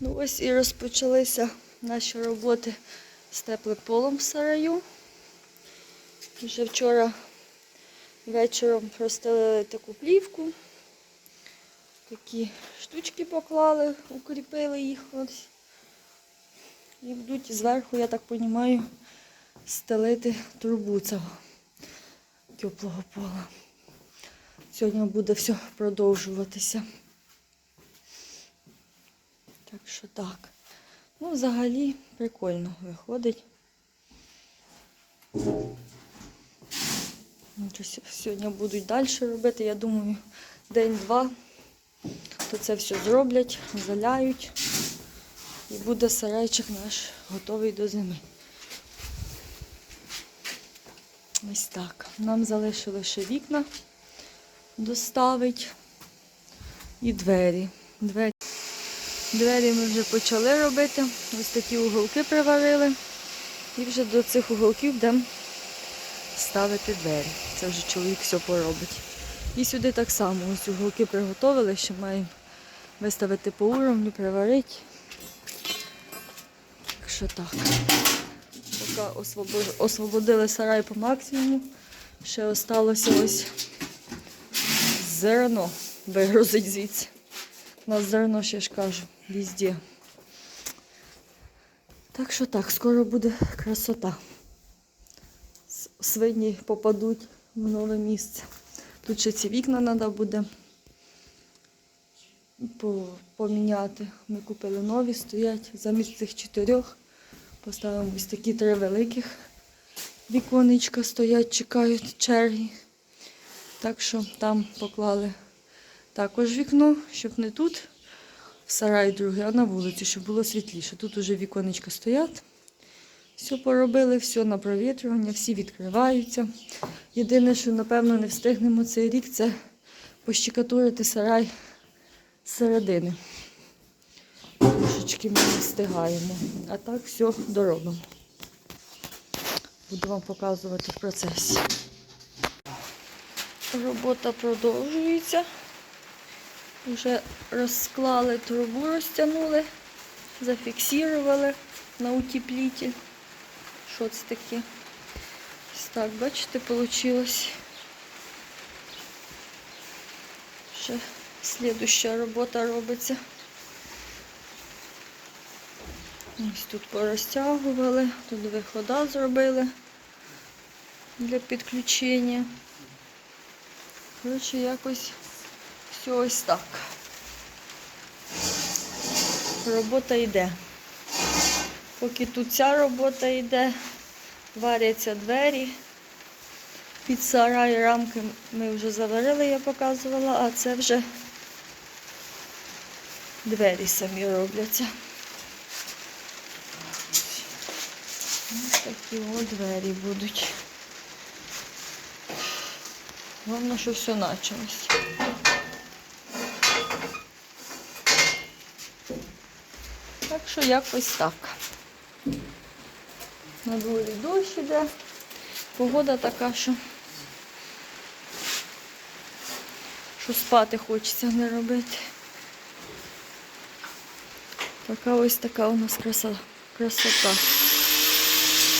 Ну ось і розпочалися наші роботи з теплим полом в сараю. Вже вчора вечором розстелили таку плівку. Такі штучки поклали, укріпили їх ось. І будуть зверху, я так розумію, стелити трубу цього теплого пола. Сьогодні буде все продовжуватися. Так що так. Ну, взагалі прикольно виходить. Ну, Сьогодні будуть далі робити. Я думаю, день-два, то це все зроблять, заляють. І буде сарайчик наш готовий до зими. Ось так. Нам залишили ще вікна доставить і двері. Двері. Двері ми вже почали робити. Ось такі уголки приварили. І вже до цих уголків будемо ставити двері. Це вже чоловік все поробить. І сюди так само ось уголки приготовили, ще маємо виставити по уровню, приварити. Так що так. Поки освободили сарай по максимуму. Ще осталося ось зерно вигрузить звідси. У нас зерно, ще ж кажу, везде. Так що так, скоро буде красота. Свині попадуть в нове місце. Тут ще ці вікна треба буде поміняти. Ми купили нові, стоять замість цих чотирьох. Поставимо ось такі три великих віконечка стоять, чекають черги. Так що там поклали також вікно, щоб не тут в сараї друге, а на вулиці, щоб було світліше. Тут уже віконечка стоять. Все поробили, все на провітрювання, всі відкриваються. Єдине, що, напевно, не встигнемо цей рік, це пощекатурити сарай зсередини. Трошечки ми не встигаємо. А так все доробимо. Буду вам показувати в процесі. Робота продовжується. Вже розклали трубу, розтягнули, зафіксували на утеплитель. Що це таке? Ось так, бачите, вийшло. Ще слідуща робота робиться. Ось тут порозтягували, тут вихода зробили для підключення. Коротше, якось все ось так. Робота йде. Поки тут ця робота йде, варяться двері. Під сарай рамки ми вже заварили, я показувала, а це вже двері самі робляться. Ось такі от двері будуть. Головне, що все почалось. Так що якось так. На дворі дощ іде. Погода така, що, що спати хочеться не робити. Така ось така у нас красота.